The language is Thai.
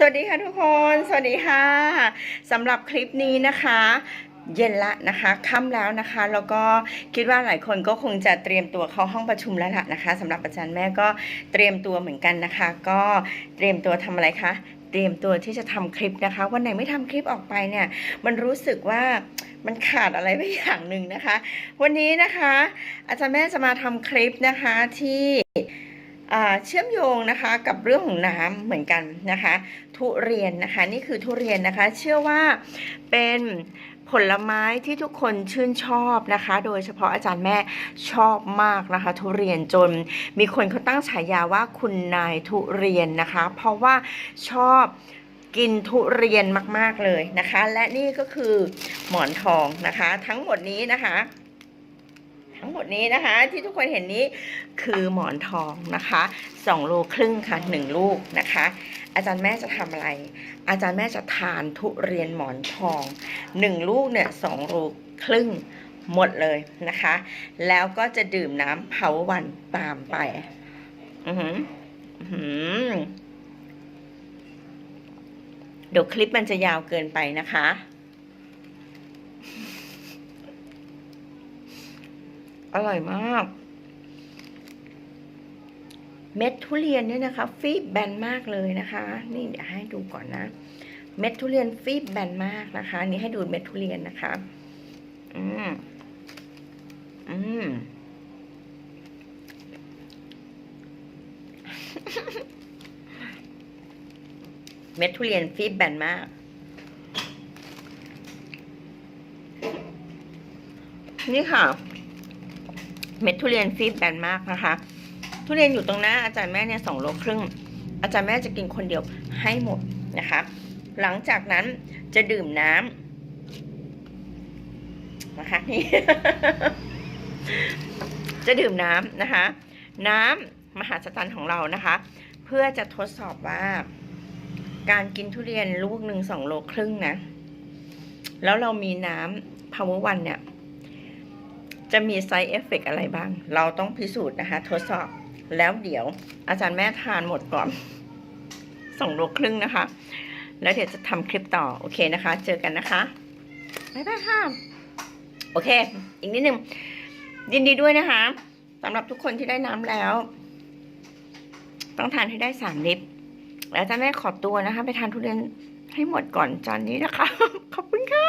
สวัสดีค่ะทุกคน สวัสดีค่ะสำหรับคลิปนี้นะคะ เย็นละนะคะค่ำแล้วนะคะ แล้วก็คิดว่าหลายคนก็คงจะเตรียมตัวเข้าห้องประชุมแล้วล่ะนะคะสำหรับอาจารย์แม่ก็เตรียมตัวเหมือนกันนะคะ ก็เตรียมตัวทำอะไรคะเตรียมตัวที่จะทำคลิปนะคะวันไหนไม่ทำคลิปออกไปเนี่ย มันรู้สึกว่ามันขาดอะไรไปอย่างหนึ่งนะคะ วันนี้นะคะ อาจารย์แม่จะมาทำคลิปนะคะที่ เชื่อมโยงนะคะกับเรื่องของน้ำเหมือนกันนะคะ ทุเรียนนะคะนี่คือทุเรียนนะคะ เชื่อว่าเป็นผลไม้ที่ทุกคนชื่นชอบนะคะ โดยเฉพาะอาจารย์แม่ชอบมากนะคะ ทุเรียนจนมีคนเขาตั้งฉายาว่าคุณนายทุเรียนนะคะ เพราะว่าชอบกินทุเรียนมาก ๆ เลยนะคะ และนี่ก็คือหมอนทองนะคะ ทั้งหมดนี้นะคะ ทั้งหมดนี้นะคะ ที่ทุกคนเห็นนี้คือหมอนทองนะคะ2โลครึ่งค่ะ1ลูกนะคะ อาจารย์แม่จะทำอะไร อาจารย์แม่จะทานทุเรียนหมอนทองหนึ่งลูกเนี่ยสองลูกครึ่งหมดเลยนะคะ แล้วก็จะดื่มน้ำเผาวันตามไป อือหือหือเดี๋ยวคลิปมันจะยาวเกินไปนะคะ อร่อยมาก เม็ดทุเรียนเนี่ยนะคะ ฟีบแบนมากเลยนะคะ นี่เดี๋ยวให้ดูก่อนนะ เม็ดทุเรียนฟีบแบนมากนะคะ นี่ให้ดูเม็ดทุเรียนนะคะ อืมอืมเม็ดทุเรียนฟีบแบนมาก นี่ค่ะ เม็ดทุเรียนฟีบแบนมากนะคะ ทุเรียนอยู่ตรงหน้าอาจารย์แม่เนี่ยสองโลครึ่ง อาจารย์แม่จะกินคนเดียวให้หมดนะคะ หลังจากนั้นจะดื่มน้ำนะคะนี่จะดื่มน้ำนะคะ น้ำมหาสจรรย์ของเรานะคะ เพื่อจะทดสอบว่า การกินทุเรียนลูกหนึ่งสองโลครึ่งนะ แล้วเรามีน้ำ power one เนี่ย จะมีไซเอฟเฟกอะไรบ้าง เราต้องพิสูจน์นะคะ ทดสอบแล้วเดี๋ยวอาจารย์แม่ทานหมดก่อนสองโลครึ่งนะคะ แล้วเดี๋ยวจะทำคลิปต่อ โอเคนะคะ เจอกันนะคะบ๊ายบายค่ะ โอเค อีกนิดนึง ยินดีด้วยนะคะสำหรับทุกคนที่ได้น้ำแล้ว ต้องทานให้ได้สามลิตรแล้วอาจารย์แม่ขอตัวนะคะ ไปทานทุเรียนให้หมดก่อนจานนี้นะคะ ขอบคุณค่ะ